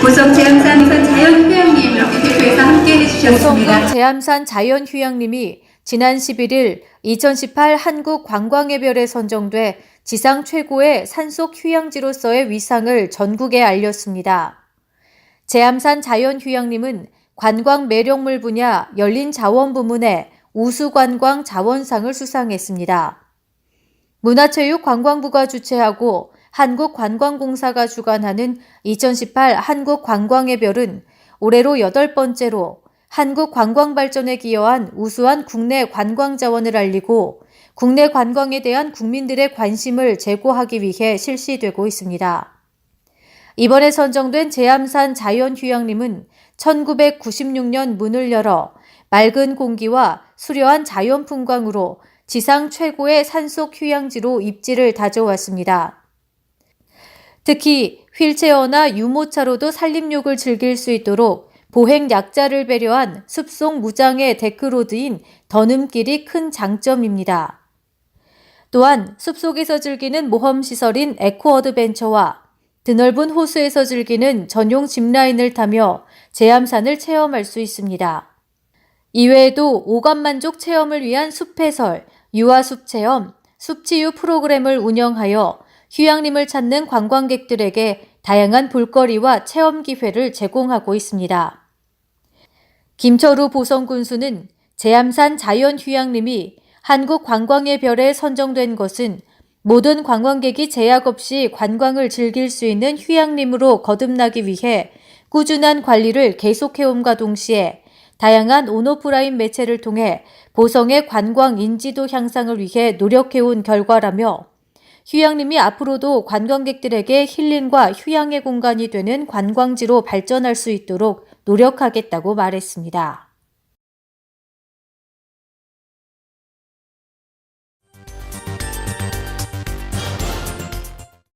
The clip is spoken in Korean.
보성 제암산 자연휴양림 이렇게 대표해서 함께 해주셨습니다. 보성군 제암산 자연휴양림이 지난 11일 2018 한국 관광의 별에 선정돼 지상 최고의 산속 휴양지로서의 위상을 전국에 알렸습니다. 제암산 자연휴양림은 관광 매력물 분야 열린 자원 부문에 우수관광 자원상을 수상했습니다. 문화체육관광부가 주최하고 한국관광공사가 주관하는 2018 한국관광의 별은 올해로 여덟 번째로 한국 관광 발전에 기여한 우수한 국내 관광 자원을 알리고 국내 관광에 대한 국민들의 관심을 제고하기 위해 실시되고 있습니다. 이번에 선정된 제암산 자연휴양림은 1996년 문을 열어 맑은 공기와 수려한 자연 풍광으로 지상 최고의 산속 휴양지로 입지를 다져왔습니다. 특히 휠체어나 유모차로도 산림욕을 즐길 수 있도록 보행 약자를 배려한 숲속 무장의 데크로드인 더눔길이 큰 장점입니다. 또한 숲속에서 즐기는 모험시설인 에코어드벤처와 드넓은 호수에서 즐기는 전용 짚라인을 타며 제암산을 체험할 수 있습니다. 이외에도 오감만족 체험을 위한 숲해설, 유아숲 체험, 숲치유 프로그램을 운영하여 휴양림을 찾는 관광객들에게 다양한 볼거리와 체험 기회를 제공하고 있습니다. 김철우 보성군수는 제암산 자연휴양림이 한국 관광의 별에 선정된 것은 모든 관광객이 제약 없이 관광을 즐길 수 있는 휴양림으로 거듭나기 위해 꾸준한 관리를 계속해옴과 동시에 다양한 온오프라인 매체를 통해 보성의 관광 인지도 향상을 위해 노력해온 결과라며 휴양림이 앞으로도 관광객들에게 힐링과 휴양의 공간이 되는 관광지로 발전할 수 있도록 노력하겠다고 말했습니다.